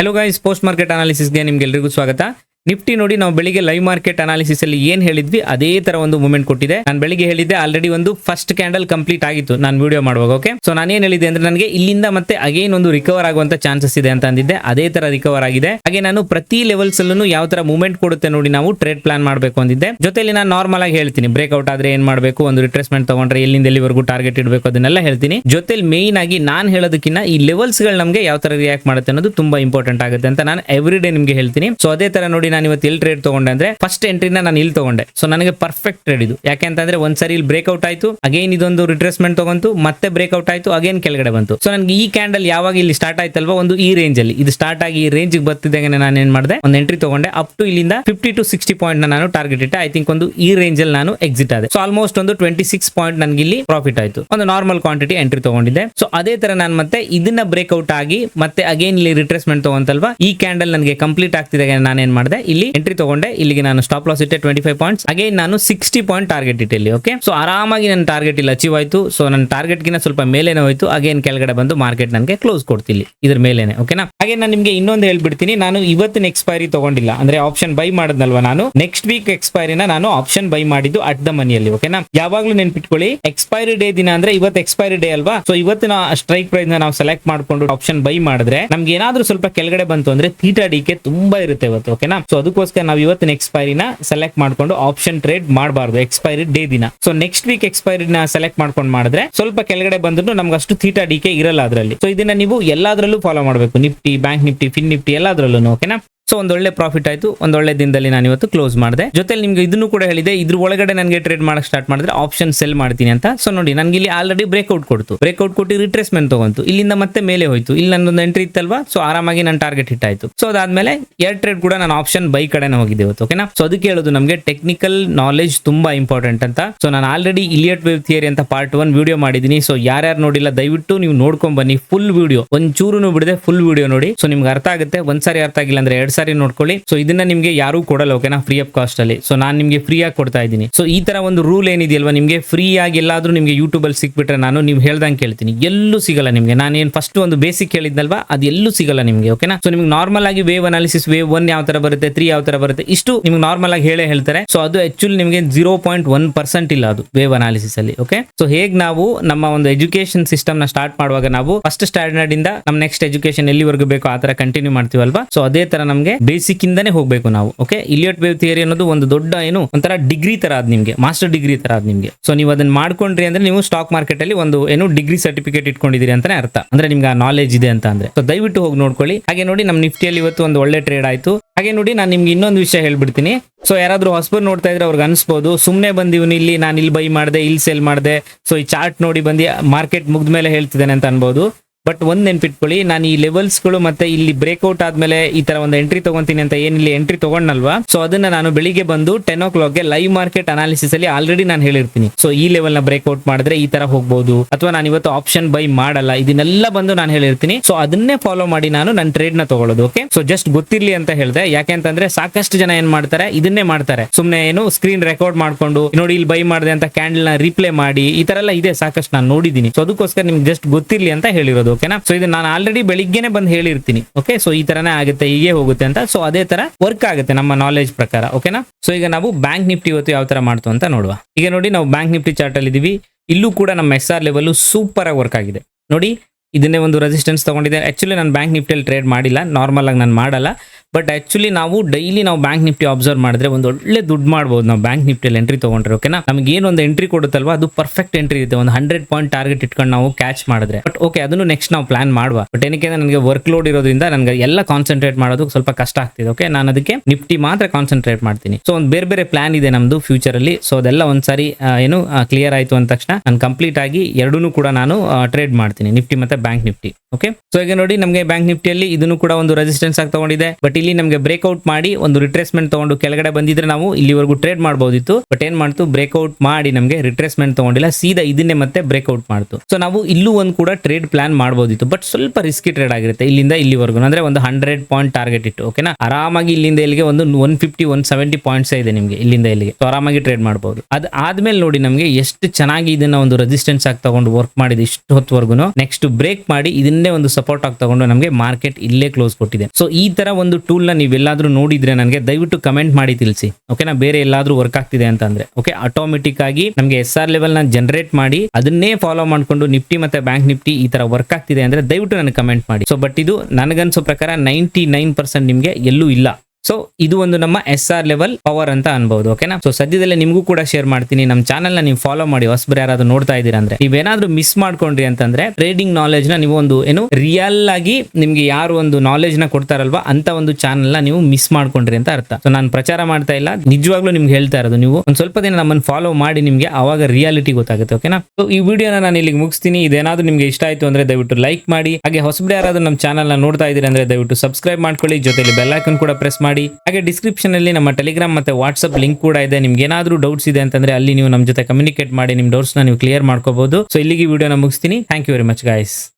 Hello guys post market ಅನಾಲಿಸಿಸ್ಗೆ ನಿಮ್ಗೆಲ್ರಿಗೂ ಸ್ವಾಗತ. ನಿಫ್ಟಿ ನೋಡಿ ನಾವು ಬೆಳಿಗ್ಗೆ ಲೈವ್ ಮಾರ್ಕೆಟ್ ಅನಾಲಿಸಿಸ್ ಅಲ್ಲಿ ಏನ್ ಹೇಳಿದ್ವಿ, ಅದೇ ತರ ಒಂದು ಮೂವ್ಮೆಂಟ್ ಕೊಟ್ಟಿದೆ. ನಾನು ಬೆಳಿಗ್ಗೆ ಹೇಳಿದ್ದೆ ಆಲ್ರೆಡಿ ಒಂದು ಫಸ್ಟ್ ಕ್ಯಾಂಡಲ್ ಕಂಪ್ಲೀಟ್ ಆಗಿತ್ತು ನಾನು ವಿಡಿಯೋ ಮಾಡುವಾಗ ಓಕೆ ಸೊ ನಾನೇನ್ ಹೇಳಿದೆ ಅಂದ್ರೆ ನನಗೆ ಇಲ್ಲಿಂದ ಮತ್ತೆ ಅಗೇನ್ ಒಂದು ರಿಕವರ್ ಆಗುವಂತ ಚಾನ್ಸಸ್ ಇದೆ ಅಂತ ಅಂದಿದ್ದೆ. ಅದೇ ತರ ರಿಕವರ್ ಆಗಿದೆ. ಹಾಗೆ ನಾನು ಪ್ರತಿ ಲೆವೆಲ್ಸ್ ಅಲ್ಲೂ ಯಾವ ತರ ಮೂವ್ಮೆಂಟ್ ಕೊಡುತ್ತೆ ನೋಡಿ ನಾವು ಟ್ರೇಡ್ ಪ್ಲಾನ್ ಮಾಡಬೇಕು ಅಂದಿದ್ದೆ. ಜೊತೆಲಿ ನಾನು ನಾರ್ಮಲ್ ಆಗಿ ಹೇಳ್ತೀನಿ ಬ್ರೇಕ್ಔಟ್ ಆದ್ರೆ ಏನ್ ಮಾಡಬೇಕು, ಒಂದು ರಿಟ್ರೆಸ್ಮೆಂಟ್ ತಗೊಂಡ್ರೆ ಎಲ್ಲಿಂದ ಎಲ್ಲಿವರೆಗೂ ಟಾರ್ಗೆಟ್ ಇಡಬೇಕು ಅದನ್ನೆಲ್ಲ ಹೇಳ್ತೀನಿ. ಜೊತೆಲಿ ಮೇನ್ ಆಗಿ ನಾನು ಹೇಳೋದಕ್ಕಿಂತ ಈ ಲೆವೆಲ್ಸ್ಗಳು ನಮಗೆ ಯಾವ ತರ ರಿಯಾಕ್ಟ್ ಮಾಡುತ್ತೆ ಅನ್ನೋದು ತುಂಬಾ ಇಂಪಾರ್ಟೆಂಟ್ ಆಗುತ್ತೆ ಅಂತ ನಾನು ಎವ್ರಿ ಡೇ ನಿಮಗೆ ಹೇಳ್ತೀನಿ. ಸೊ ಅದೇ ತರ ನೋಡಿ ನಾನು ಇವತ್ತು ಎಲ್ಲಿ ಟ್ರೇಡ್ ತಗೊಂಡೆ ಅಂದ್ರೆ ಫಸ್ಟ್ ಎಂಟ್ರಿನ ನಾನು ಇಲ್ಲಿ ತಗೊಂಡೆ. ಸೊ ನನಗೆ ಪರ್ಫೆಕ್ಟ್ ಟ್ರೇಡ್ ಇದು. ಯಾಕೆ ಅಂತಂದ್ರೆ ಒಂದ್ಸರಿ ಇಲ್ಲಿ ಬ್ರೇಕ್ಔಟ್ ಆಯ್ತು ಅಗೇನ್ ಇದೊಂದು ರಿಟ್ರೆಸ್ಮೆಂಟ್ ತಗೊಂತು, ಮತ್ತೆ ಬ್ರೇಕ್ಔಟ್ ಆಯ್ತು ಅಗೇನ್ ಕೆಳಗಡೆ ಬಂತು. ಸೊ ನನಗೆ ಈ ಕ್ಯಾಂಡಲ್ ಯಾವಾಗ ಇಲ್ಲಿ ಸ್ಟಾರ್ಟ್ ಆಯ್ತಲ್ವಾ? ಒಂದು ಈ ರೇಂಜ್ ಅಲ್ಲಿ. ಇದು ಸ್ಟಾರ್ಟ್ ಆಗಿ ಈ ರೇಂಜ್ ಬರ್ತಿದ್ದಾಗ ನಾನು ಏನ್ ಮಾಡಿದೆ? ಒಂದು ಎಂಟ್ರಿ ತಗೊಂಡೆ. ಅಪ್ ಟು ಇಲ್ಲಿಂದ ಫಿಫ್ಟಿ ಟು ಸಿಕ್ಸ್ಟಿ ಪಾಯಿಂಟ್ ನಾನು ಟಾರ್ಗೆಟ್ ಇಟ್ಟೆ. ಐ ಥಿಂಕ್ ಒಂದು ಈ ರೇಂಜ್ ಅಲ್ಲಿ ನಾನು ಎಕ್ಸಿಟ್ ಆದೆ. ಸೊ ಆಲ್ಮೋಸ್ಟ್ ಒಂದು ಟ್ವೆಂಟಿ ಸಿಕ್ಸ್ ಪಾಯಿಂಟ್ ನನಗೆ ಇಲ್ಲಿ ಪ್ರಾಫಿಟ್ ಆಯ್ತು. ಒಂದು ನಾರ್ಮಲ್ ಕ್ವಾಂಟಿಟಿ ಎಂಟ್ರಿ ತಗೊಂಡಿದ್ದೆ. ಸೊ ಅದೇ ತರ ನಾನು ಮತ್ತೆ ಇದನ್ನ ಬ್ರೇಕ್ಔಟ್ ಆಗಿ, ಮತ್ತೆ ಅಗೇನ್ ಇಲ್ಲಿ ರಿಟ್ರೆಸ್ಮೆಂಟ್ ತಗೊಂತಲ್ವಾ? ಈ ಕ್ಯಾಂಡಲ್ ನನಗೆ ಕಂಪ್ಲೀಟ್ ಆಗ್ತಿದೆ ನಾನು ಏನ್ ಮಾಡಿದೆ? ಇಲ್ಲಿ ಎಂಟ್ರಿ ತಗೊಂಡೆ. ಇಲ್ಲಿಗೆ ನಾನು ಸ್ಟಾಪ್ ಲಾಸ್ ಇಟ್ಟೆ ಟ್ವೆಂಟಿ ಫೈವ್ ಪಾಯಿಂಟ್ಸ್ ಅಗೇನ್ ನಾನು ಸಿಕ್ಸ್ಟಿ ಪಾಯಿಂಟ್ ಟಾರ್ಗೆಟ್ ಇಟ್ಟೆ ಇಲ್ಲಿ ಓಕೆ ಸೊ ಆರಾಮಾಗಿ ನನ್ನ ಟಾರ್ಗೆಟ್ ಇಲ್ಲಿ ಅಚೀವ್ ಆಯ್ತು. ಸೊ ನನ್ನ ಟಾರ್ಗೆಟ್ ಗಿನ ಸ್ವಲ್ಪ ಮೇಲೇನೆ ಹೋಯ್ತು. ಅಗೇನ್ ಕೆಳಗಡೆ ಬಂದು ಮಾರ್ಕೆಟ್ ನನಗೆ ಕ್ಲೋಸ್ ಕೊಡ್ತೀನಿ ಇದ್ರ ಮೇಲೇನೆ ಓಕೆನಾ ಹಾಗೆ ನಾನು ನಿಮಗೆ ಇನ್ನೊಂದು ಹೇಳ್ಬಿಡ್ತೀನಿ. ನಾನು ಇವತ್ತಿನ ಎಕ್ಸ್ಪೈರಿ ತಗೊಂಡಿಲ್ಲ. ಅಂದ್ರೆ ಆಪ್ಷನ್ ಬೈ ಮಾಡಿದ್ನಲ್ವಾ ನಾನು? ನೆಕ್ಸ್ಟ್ ವೀಕ್ ಎಕ್ಸ್ಪೈರಿನ ನಾನು ಆಪ್ಷನ್ ಬೈ ಮಾಡಿದ್ದು ಅಟ್ ದ ಮನಿಯಲ್ಲಿ ಓಕೆನಾ ಯಾವಾಗ್ಲೂ ನೆನ್ಪಿಟ್ಕೊಳ್ಳಿ ಎಕ್ಸ್ಪೈರಿ ಡೇ ದಿನ ಅಂದ್ರೆ ಇವತ್ತು ಎಕ್ಸ್ಪೈರಿ ಡೇ ಅಲ್ವಾ? ಸೊ ಇವತ್ತಿನ ಸ್ಟ್ರೈಕ್ ಪ್ರೈಸ್ ನಾವು ಸೆಲೆಕ್ಟ್ ಮಾಡ್ಕೊಂಡು ಆಪ್ಷನ್ ಬೈ ಮಾಡಿದ್ರೆ ನಮ್ಗೆ ಏನಾದ್ರೂ ಸ್ವಲ್ಪ ಕೆಳಗಡೆ ಬಂತು ಅಂದ್ರೆ ಥೀಟಾ ತುಂಬಾ ಇರುತ್ತೆ ಇವತ್ತು ಓಕೆನಾ ಸೊ ಅದಕ್ಕೋಸ್ಕರ ನಾವು ಇವತ್ತಿನ ಎಕ್ಸ್ಪೈರಿನ ಸೆಲೆಕ್ಟ್ ಮಾಡ್ಕೊಂಡು ಆಪ್ಷನ್ ಟ್ರೇಡ್ ಮಾಡಬಾರ್ದು ಎಕ್ಸ್ಪೈರಿ ಡೇ ದಿನ. ಸೊ ನೆಕ್ಸ್ಟ್ ವೀಕ್ ಎಕ್ಸ್ಪೈರಿನ ಸೆಲೆಕ್ಟ್ ಮಾಡ್ಕೊಂಡು ಮಾಡಿದ್ರೆ ಸ್ವಲ್ಪ ಕೆಳಗಡೆ ಬಂದ್ರು ನಮ್ಗೆ ಅಷ್ಟು ಥೀಟಾ ಡಿಕೆ ಇರಲ್ಲ ಅದರಲ್ಲಿ. ಸೊ ಇದನ್ನ ನೀವು ಎಲ್ಲಾದ್ರಲ್ಲೂ ಫಾಲೋ ಮಾಡಬೇಕು. Nifty bank Nifty fin Nifty ಎಲ್ಲಾದ್ರಲ್ಲೂ ಓಕೆನಾ ಸೊ ಒಂದೊಳ್ಳೆ ಪ್ರಾಫಿಟ್ ಆಯ್ತು. ಒಂದೊಳ್ಳೆ ದಿನದಲ್ಲಿ ನಾನು ಇವತ್ತು ಕ್ಲೋಸ್ ಮಾಡಿದೆ. ಜೊತೆಲಿ ನಿಮ್ಗೆ ಇದನ್ನು ಕೂಡ ಹೇಳಿದೆ. ಇದ್ರ ಒಳಗಡೆ ನನಗೆ ಟ್ರೇಡ್ ಮಾಡಕ್ ಸ್ಟಾರ್ಟ್ ಮಾಡಿದ್ರೆ ಆಪ್ಷನ್ ಸೆಲ್ ಮಾಡ್ತೀನಿ ಅಂತ. ಸೊ ನೋಡಿ, ನನಗೆ ಇಲ್ಲಿ ಆಲ್ರೆಡಿ ಬ್ರೇಕ್ಔಟ್ ಕೊಡ್ತು. ಬ್ರೇಕ್ಔಟ್ ಕೊಟ್ಟು ರಿಟ್ರೆಸ್ಮೆಂಟ್ ತಗೊಂತು. ಇಲ್ಲಿಂದ ಮತ್ತೆ ಮೇಲೆ ಹೋಯ್ತು. ಇಲ್ಲಿ ನನ್ನೊಂದು ಎಂಟ್ರಿ ಇತ್ತಲ್ವಾ? ಸೊ ಆರಾಮಾಗಿ ನನ್ನ ಟಾರ್ಗೆಟ್ ಹಿಟ್ ಆಯ್ತು. ಸೊ ಅದಾದ್ಮೇಲೆ ಎರಡ್ ಟ್ರೇಡ್ ಕೂಡ ನಾನು ಆಪ್ಷನ್ ಬೈ ಕಡೆನೇ ಹೋಗಿದ್ದೆ ಇವತ್ತು ಓಕೆನಾ ಸೊ ಅದಕ್ಕೆ ಹೇಳೋದು ನಮಗೆ ಟೆಕ್ನಿಕಲ್ ನಾಲೆಜ್ ತುಂಬಾ ಇಂಪಾರ್ಟೆಂಟ್ ಅಂತ. ಸೊ ನಾನು ಆಲ್ರೆಡಿ ಇಲಿಯಟ್ ವೇವ್ ಥಿಯರಿ ಅಂತ ಪಾರ್ಟ್ ಒನ್ ವಿಡಿಯೋ ಮಾಡಿದ್ದೀನಿ. ಸೊ ಯಾರ್ಯಾರು ನೋಡಿಲ್ಲ, ದಯವಿಟ್ಟು ನೀವು ನೋಡ್ಕೊಂಡ್ ಬನ್ನಿ. ಫುಲ್ ವಿಡಿಯೋ ಒಂದ್ ಚೂರು ಬಿಡದೆ ಫುಲ್ ವಿಡಿಯೋ ನೋಡಿ. ಸೊ ನಿಮ್ಗೆ ಅರ್ಥ ಆಗುತ್ತೆ. ಒಂದ್ಸಾರಿ ಅರ್ಥ ಆಗಿಲ್ಲ ಅಂದ್ರೆ ಎರಡ್ ಸಾರಿ ನೋಡ್ಕೊಳ್ಳಿ. ಸೊ ಇದನ್ನ ನಿಮ್ಗೆ ಯಾರು ಕೊಡಲ್ಲ ಓಕೆನಾ ಫ್ರೀ ಆಫ್ ಕಾಸ್ಟ್ ಅಲ್ಲಿ. ಸೊ ನಾನು ನಿಮ್ಗೆ ಫ್ರೀ ಆಗಿ ಕೊಡ್ತಾ ಇದ್ದೀನಿ. ಸೊ ಈ ತರ ಒಂದು ರೂಲ್ ಏನಿದೆಯಲ್ವಾ? ನಿಮ್ಗೆ ಫ್ರೀ ಆಗಿ ಎಲ್ಲಾದ್ರೂ ನಿಮ್ಗೆ ಯೂಟ್ಯೂಬ್ ಅಲ್ಲಿ ಸಿಕ್ಬಿಟ್ರೆ ನಾನು ನೀವು ಹೇಳ್ದಂಗೆ ಕೇಳ್ತೀನಿ. ಎಲ್ಲೂ ಸಿಗಲ್ಲ ನಿಮ್ಗೆ. ನಾನು ಏನ್ ಫಸ್ಟ್ ಒಂದು ಬೇಸಿಕ್ ಹೇಳಿದ್ನಲ್ವಾ? ಅದು ಎಲ್ಲೂ ಸಿಗಲ್ಲ ನಿಮ್ಗೆ ಓಕೆನಾ ಸೊ ನಿಮ್ಗೆ ನಾರ್ಮಲ್ ಆಗಿ ವೇವ್ ಅನಾಲಿಸಿಸ್ ವೇವ್ ಒನ್ ಯಾವ ತರ ಬರುತ್ತೆ ತ್ರೀ ಯಾವ ತರ ಬರುತ್ತೆ, ಇಷ್ಟು ನಿಮ್ಗೆ ನಾರ್ಮಲ್ ಆಗಿ ಹೇಳೇ ಹೇಳ್ತಾರೆ. ಸೊ ಅದು ಆಕ್ಚುಲಿ ನಿಮಗೆ ಜೀರೋ ಪಾಯಿಂಟ್ ಒನ್ ಪರ್ಸೆಂಟ್ ಇಲ್ಲ ಅದು ವೇವ್ ಅನಾಲಿಸಿಸ್ ಅಲ್ಲಿ ಓಕೆ ಸೊ ಹೇಗೆ ನಾವು ನಮ್ಮ ಒಂದು ಎಜುಕೇಶನ್ ಸಿಸ್ಟಮ್ನ ಸ್ಟಾರ್ಟ್ ಮಾಡುವಾಗ ನಾವು ಫಸ್ಟ್ ಸ್ಟ್ಯಾಂಡರ್ಡ್ ಇಂದ ನಮ್ಮ ನೆಕ್ಸ್ಟ್ ಎಜುಕೇಶನ್ ಎಲ್ಲಿವರೆಗೂ ಬೇಕೋ ಆ ತರ ಕಂಟಿನ್ಯೂ ಮಾಡ್ತೀವಲ್ವಾ? ಸೊ ಅದೇ ತರ ನಮಗೆ ಬೇಸಿಕ್ ಇಂದಾನೆ ಹೋಗ್ಬೇಕು ನಾವು ಓಕೆ ಇಲಿಯಟ್ ವೇವ್ ಥಿಯರಿ ಅನ್ನೋದು ಒಂದು ದೊಡ್ಡ ಏನು, ಒಂಥರ ಡಿಗ್ರಿ ತರ ಅದ್ ನಿಮ್ಗೆ ಮಾಸ್ಟರ್ ಡಿಗ್ರಿ ತರ ಅದ್ ನಿಮ್ಗೆ. ಸೊ ನೀವು ಅದನ್ನ ಮಾಡ್ಕೊಂಡ್ರಿ ಅಂದ್ರೆ ನೀವು ಸ್ಟಾಕ್ ಮಾರ್ಕೆಟ್ ಅಲ್ಲಿ ಒಂದು ಏನು ಡಿಗ್ರಿ ಸರ್ಟಿಫಿಕೇಟ್ ಇಟ್ಕೊಂಡಿದ್ದೀರಿ ಅಂತಾನೆ ಅರ್ಥ. ಅಂದ್ರೆ ನಿಮ್ಗೆ ಆ ನಾಲೆಜ್ ಇದೆ ಅಂತ ಅಂದ್ರೆ. ಸೊ ದಯವಿಟ್ಟು ಹೋಗಿ ನೋಡ್ಕೊಳ್ಳಿ. ಹಾಗೆ ನೋಡಿ ನಮ್ಮ ನಿಫ್ಟಿಯಲ್ಲಿ ಇವತ್ತು ಒಂದು ಒಳ್ಳೆ ಟ್ರೇಡ್ ಆಯ್ತು. ಹಾಗೆ ನೋಡಿ ನಾನು ನಿಮ್ಗೆ ಇನ್ನೊಂದು ವಿಷಯ ಹೇಳ್ಬಿಡ್ತೀನಿ. ಸೊ ಯಾರಾದ್ರೂ ಹೊಸಬರು ನೋಡ್ತಾ ಇದ್ರೆ ಅವ್ರಿಗೆ ಅನ್ಸ್ಬೋದು ಸುಮ್ಮನೆ ಬಂದಿವ್ನಿ, ಇಲ್ಲಿ ನಾನು ಇಲ್ಲಿ ಬೈ ಮಾಡಿದೆ, ಇಲ್ಲಿ ಸೆಲ್ ಮಾಡಿದೆ. ಸೊ ಈ ಚಾರ್ಟ್ ನೋಡಿ ಬಂದು ಮಾರ್ಕೆಟ್ ಮುಗ್ದ್ಮೇಲೆ ಹೇಳ್ತಿದ್ದೇನೆ ಅಂತ ಅನ್ಬೋದು. ಬಟ್ ಒಂದ್ ನೆನ್ಪಿಟ್ಕೊಳ್ಳಿ, ನಾನು ಈ ಲೆವೆಲ್ಸ್ಗಳು ಮತ್ತೆ ಇಲ್ಲಿ ಬ್ರೇಕ್ಔಟ್ ಆದ್ಮೇಲೆ ಈ ತರ ಒಂದು ಎಂಟ್ರಿ ತಗೊಂತೀನಿ ಅಂತ ಏನಿಲ್ಲಿ ಎಂಟ್ರಿ ತಗೊಂಡಲ್ವಾ ಸೊ ಅದನ್ನ ನಾನು ಬೆಳಿಗ್ಗೆ ಬಂದು ಟೆನ್ ಓ ಕ್ಲಾಕ್ಗೆ ಲೈವ್ ಮಾರ್ಕೆಟ್ ಅನಾಲಿಸಿಸ್ ಅಲ್ಲಿ ಆಲ್ರೆಡಿ ನಾನು ಹೇಳಿರ್ತೀನಿ. ಸೊ ಈ ಲೆವೆಲ್ನ ಬ್ರೇಕ್ಔಟ್ ಮಾಡಿದ್ರೆ ಈ ತರ ಹೋಗಬಹುದು ಅಥವಾ ನಾನು ಇವತ್ತು ಆಪ್ಷನ್ ಬೈ ಮಾಡಲ್ಲ, ಇದನ್ನೆಲ್ಲ ಬಂದು ನಾನು ಹೇಳಿರ್ತೀನಿ. ಸೊ ಅದನ್ನೇ ಫಾಲೋ ಮಾಡಿ ನಾನು ನನ್ನ ಟ್ರೇಡ್ನ ತಗೊಳ್ಳೋದು ಓಕೆ ಸೊ ಜಸ್ಟ್ ಗೊತ್ತಿರ್ಲಿ ಅಂತ ಹೇಳಿದೆ. ಯಾಕೆಂತಂದ್ರೆ ಸಾಕಷ್ಟು ಜನ ಏನ್ ಮಾಡ್ತಾರೆ, ಇದನ್ನೇ ಮಾಡ್ತಾರೆ. ಸುಮ್ನೆ ಏನು ಸ್ಕ್ರೀನ್ ರೆಕಾರ್ಡ್ ಮಾಡ್ಕೊಂಡು, ನೋಡಿ ಇಲ್ಲಿ ಬೈ ಮಾಡಿದೆ ಅಂತ ಕ್ಯಾಂಡಲ್ನ ರಿಪ್ಲೇ ಮಾಡಿ, ಈ ತರ ಎಲ್ಲ ಇದೆ ಸಾಕಷ್ಟು ನಾನು ನೋಡಿದೀನಿ ಸೊ ಅದಕ್ಕೋಸ್ಕರ ನಿಮ್ಗೆ ಜಸ್ಟ್ ಗೊತ್ತಿರ್ಲಿ ಅಂತ ಹೇಳಿರೋದು. ಓಕೆನಾ ಸೊ ಇದು ನಾನು ಆಲ್ರೆಡಿ ಬೆಳಿಗ್ಗೆನೆ ಬಂದು ಹೇಳಿರ್ತೀನಿ ಓಕೆ ಸೊ ಈ ತರನೇ ಆಗುತ್ತೆ, ಹೀಗೆ ಹೋಗುತ್ತೆ ಅಂತ. ಸೊ ಅದೇ ತರ ವರ್ಕ್ ಆಗುತ್ತೆ ನಮ್ಮ ನಾಲೆಜ್ ಪ್ರಕಾರ ಓಕೆನಾ ಸೊ ಈಗ ನಾವು ಬ್ಯಾಂಕ್ ನಿಫ್ಟಿ ಇವತ್ತು ಯಾವ ತರ ಮಾಡ್ತು ಅಂತ ನೋಡುವ. ಈಗ ನೋಡಿ, ನಾವು ಬ್ಯಾಂಕ್ ನಿಫ್ಟಿ ಚಾರ್ಟ್ ಅಲ್ಲಿ ಇದೀವಿ. ಇಲ್ಲೂ ಕೂಡ ನಮ್ಮ ಎಸ್ ಆರ್ ಲೆವೆಲ್ ಸೂಪರ್ ಆಗಿ ವರ್ಕ್ ಆಗಿದೆ. ನೋಡಿ, ಇದನ್ನೇ ಒಂದು ರೆಸಿಸ್ಟೆನ್ಸ್ ತಗೊಂಡಿದೆ ಆಕ್ಚುಲಿ ನಾನು ಬ್ಯಾಂಕ್ ನಿಫ್ಟಿಯಲ್ಲಿ ಟ್ರೇಡ್ ಮಾಡಿಲ್ಲ. ನಾರ್ಮಲ್ ಆಗಿ ನಾನು ಮಾಡಲ್ಲ. ಬಟ್ ಆಕ್ಚುಲಿ ನಾವು ಡೈಲಿ ನಾವು ಬ್ಯಾಂಕ್ ನಿಫ್ಟಿ ಅಬ್ಸರ್ವ್ ಮಾಡಿದ್ರೆ ಒಂದು ಒಳ್ಳೆ ದುಡ್ಡು ಮಾಡ್ಬೋದು ನಾವು ಬ್ಯಾಂಕ್ ನಿಫ್ಟಿಯಲ್ಲಿ ಎಂಟ್ರಿ ತಗೊಂಡ್ರೆ ಓಕೆನಾ ನಮಗೆ ಒಂದು ಎಂಟ್ರಿ ಕೊಡುತ್ತಲ್ವಾ, ಅದು ಪರ್ಫೆಕ್ಟ್ ಎಂಟ್ರಿ ಇದೆ ಒಂದು ಹಂಡ್ರೆಡ್ ಪಾಯಿಂಟ್ ಟಾರ್ಗೆಟ್ ಇಟ್ಕೊಂಡು ನಾವು ಕ್ಯಾಚ್ ಮಾಡಿದ್ರೆ. ಬಟ್ ಓಕೆ ಅದನ್ನು ನೆಕ್ಸ್ಟ್ ನಾವು ಪ್ಲಾನ್ ಮಾಡುವ. ಬಟ್ ಏನಕ್ಕೆ ನನಗೆ ವರ್ಕ್ ಲೋಡ್ ಇರೋದ್ರಿಂದ ನನಗೆ ಎಲ್ಲ ಕಾನ್ಸಂಟ್ರೇಟ್ ಮಾಡೋದು ಸ್ವಲ್ಪ ಕಷ್ಟ ಆಗ್ತಿದೆ ಓಕೆ ನಾನು ಅದಕ್ಕೆ ನಿಫ್ಟಿ ಮಾತ್ರ ಕಾನ್ಸಂಟ್ರೇಟ್ ಮಾಡ್ತೀನಿ. ಸೊ ಒಂದು ಬೇರೆ ಬೇರೆ ಪ್ಲಾನ್ ಇದೆ ನಮ್ದು ಫ್ಯೂಚರ್ ಅಲ್ಲಿ. ಸೊ ಅದೆಲ್ಲ ಒಂದ್ಸಾರಿ ಏನು ಕ್ಲಿಯರ್ ಆಯಿತು ಅಂದ ತಕ್ಷಣ ನಾನು ಕಂಪ್ಲೀಟ್ ಆಗಿ ಎರಡೂ ಕೂಡ ನಾನು ಟ್ರೇಡ್ ಮಾಡ್ತೀನಿ. ನಿಫ್ಟಿ ಮತ್ತೆ ಬ್ಯಾಂಕ್ ನಿಫ್ಟಿ ಓಕೆ ಸೊ ಈಗ ನೋಡಿ ನಮಗೆ ಬ್ಯಾಂಕ್ ನಿಫ್ಟಿಯಲ್ಲಿ ಇದನ್ನು ಕೂಡ ಒಂದು ರೆಸಿಸ್ಟೆನ್ಸ್ ಆಗಿ ತಗೊಂಡಿದೆ. ಬಟ್ ಇಲ್ಲಿ ನಮಗೆ ಬ್ರೇಕ್ಔಟ್ ಮಾಡಿ ಒಂದು ರಿಟ್ರೇಸ್ಮೆಂಟ್ ತಗೊಂಡು ಕೆಳಗಡೆ ಬಂದಿದ್ರೆ ನಾವು ಇಲ್ಲಿವರೆಗೂ ಟ್ರೇಡ್ ಮಾಡಬಹುದಿತ್ತು ಬಟ್ ಏನ್ ಮಾಡ್ತು? ಬ್ರೇಕ್ಔಟ್ ಮಾಡಿ ನಮಗೆ ರಿಟ್ರೇಸ್ಮೆಂಟ್ ತಗೊಂಡಿಲ್ಲ. ಸೀದಾ ಇದನ್ನೇ ಮತ್ತೆ ಬ್ರೇಕ್ಔಟ್ ಮಾಡ್ತು. ಸೊ ನಾವು ಇಲ್ಲೂ ಒಂದು ಕೂಡ ಟ್ರೇಡ್ ಪ್ಲಾನ್ ಮಾಡಬಹುದಿತ್ತು ಬಟ್ ಸ್ವಲ್ಪ ರಿಸ್ಕಿ ಟ್ರೇಡ್ ಆಗಿರುತ್ತೆ ಇಲ್ಲಿಂದ ಇಲ್ಲಿವರೆಗೂ. ಅಂದ್ರೆ ಒಂದು ಹಂಡ್ರೆಡ್ ಪಾಯಿಂಟ್ ಟಾರ್ಗೆಟ್ ಇಟ್ಟು ಓಕೆನಾ ಆರಾಮಾಗಿ ಇಲ್ಲಿಂದ ಇಲ್ಲಿಗೆ ಒಂದು one fifty one seventy points ಇದೆ ನಿಮಗೆ ಇಲ್ಲಿಂದ ಇಲ್ಲಿಗೆ. ಆರಾಮಾಗಿ ಟ್ರೇಡ್ ಮಾಡಬಹುದು ಅದು ಆದ್ಮೇಲೆ ನೋಡಿ ನಮಗೆ ಎಷ್ಟು ಚೆನ್ನಾಗಿ ಇದನ್ನ ಒಂದು ರೆಸಿಸ್ಟೆನ್ಸ್ ಆಗಿ ತಗೊಂಡು ವರ್ಕ್ ಮಾಡಿದ ಇಷ್ಟು ಹೊತ್ತವರೆಗೂ ನೆಕ್ಸ್ಟ್ ಬ್ರೇಕ್ ಮಾಡಿ ಇದನ್ನೇ ಒಂದು ಸಪೋರ್ಟ್ ಆಗಿ ತಗೊಂಡು ನಮಗೆ ಮಾರ್ಕೆಟ್ ಇಲ್ಲೇ ಕ್ಲೋಸ್ ಕೊಟ್ಟಿದೆ. ಸೊ ಈ ತರ ಒಂದು ಟೂಲ್ ನೀವೆಲ್ಲಾದರೂ ನೋಡಿದ್ರೆ ನನಗೆ ದಯವಿಟ್ಟು ಕಮೆಂಟ್ ಮಾಡಿ ತಿಳಿಸಿ. ಓಕೆನಾ ಬೇರೆ ಎಲ್ಲಾದರೂ ವರ್ಕ್ ಆಗ್ತಿದೆ ಅಂತ ಅಂದ್ರೆ ಓಕೆ ಆಟೋಮೆಟಿಕ್ ಆಗಿ ನಮಗೆ ಎಸ್ ಆರ್ ಲೆವೆಲ್ನ ಜನರೇಟ್ ಮಾಡಿ ಅದನ್ನೇ ಫಾಲೋ ಮಾಡಿಕೊಂಡು ನಿಫ್ಟಿ ಮತ್ತೆ ಬ್ಯಾಂಕ್ ನಿಫ್ಟಿ ಈ ತರ ವರ್ಕ್ ಆಗ್ತಿದೆ ಅಂದ್ರೆ ದಯವಿಟ್ಟು ನನಗೆ ಕಮೆಂಟ್ ಮಾಡಿ. ಸೊ ಬಟ್ ಇದು ನನಗನ್ಸೋ ಪ್ರಕಾರ ನೈಂಟಿ ನೈನ್ ಪರ್ಸೆಂಟ್ ನಿಮಗೆ ಎಲ್ಲೂ ಇಲ್ಲ. ಸೊ ಇದು ಒಂದು ನಮ್ಮ ಎಸ್ ಆರ್ ಲೆವೆಲ್ ಪವರ್ ಅಂತ ಅನ್ಬಹುದು ಓಕೆನಾ ಸೊ ಸದ್ಯದಲ್ಲೇ ನಿಮಗೂ ಕೂಡ ಶೇರ್ ಮಾಡ್ತೀನಿ. ನಮ್ಮ ಚಾನಲ್ನ ನೀವು ಫಾಲೋ ಮಾಡಿ, ಹೊಸಬ್ರು ಯಾರಾದ್ರೂ ನೋಡ್ತಾ ಇದ್ದೀರಾ ಅಂದ್ರೆ. ನೀವೇನಾದ್ರೂ ಮಿಸ್ ಮಾಡ್ಕೊಂಡ್ರಿ ಅಂತಂದ್ರೆ ಟ್ರೇಡಿಂಗ್ ನಾಲೆಜ್ನ ನೀವು ಒಂದು, ಏನು ರಿಯಲ್ ಆಗಿ ನಿಮ್ಗೆ ಯಾರು ಒಂದು ನಾಲೆಜ್ನ ಕೊಡ್ತಾರಲ್ವಾ, ಅಂತ ಒಂದು ಚಾನಲ್ನ ನೀವು ಮಿಸ್ ಮಾಡ್ಕೊಂಡ್ರಿ ಅಂತ ಅರ್ಥ. ಸೊ ನಾನು ಪ್ರಚಾರ ಮಾಡ್ತಾ ಇಲ್ಲ. ನಿಜವಾಗ್ಲೂ ನಿಮ್ಗೆ ಹೇಳ್ತಾ ಇರೋದು ನೀವು. ಒಂದ್ ಸ್ವಲ್ಪ ದಿನ ನಮ್ಮನ್ನು ಫಾಲೋ ಮಾಡಿ ನಿಮ್ಗೆ ಅವಾಗ ರಿಯಾಲಿಟಿ ಗೊತ್ತಾಗುತ್ತೆ ಓಕೆನಾ ಸೊ ಈ ವಿಡಿಯೋನ ನಾನು ಇಲ್ಲಿಗೆ ಮುಗಿಸ್ತೀನಿ. ಇದೇನಾದ್ರೂ ನಿಮ್ಗೆ ಇಷ್ಟ ಆಯ್ತು ಅಂದ್ರೆ ದಯವಿಟ್ಟು ಲೈಕ್ ಮಾಡಿ. ಹಾಗೆ ಹೊಸಬ್ರು ಯಾರಾದ್ರೂ ನಮ್ಮ ಚಾನಲ್ನ ನೋಡ್ತಾ ಇದ್ದೀರಾ ಅಂದ್ರೆ ದಯವಿಟ್ಟು ಸಬ್ಸ್ಕ್ರೈಬ್ ಮಾಡ್ಕೊಳ್ಳಿ. ಜೊತೆಲಿ ಬೆಲ್ ಐಕನ್ ಕೂಡ ಪ್ರೆಸ್ ಮಾಡಿ. ಹಾಗೆ ಡಿಸ್ಕ್ರಿಪ್ಷನ್ ಅಲ್ಲಿ ನಮ್ಮ ಟೆಲಿಗ್ರಾಮ್ ಮತ್ತೆ ವಾಟ್ಸ್ಆಪ್ ಲಿಂಕ್ ಕೂಡ ಇದೆ. ನಿಮ್ಗೆ ಏನಾದ್ರೂ ಡೌಟ್ಸ್ ಇದೆ ಅಂತಂದ್ರೆ ಅಲ್ಲಿ ನೀವು ನಮ್ಮ ಜೊತೆ ಕಮ್ಯುನಿಕೇಟ್ ಮಾಡಿ, ನಿಮ್ ಡೌಟ್ಸ್ನ ನೀವು ಕ್ಲಿಯರ್ ಮಾಡ್ಕೋಬಹುದು ಸೊ ಇಲ್ಲಿಗೆ ವಿಡಿಯೋನ ಮುಗಿಸ್ತೀನಿ. Thank you very much guys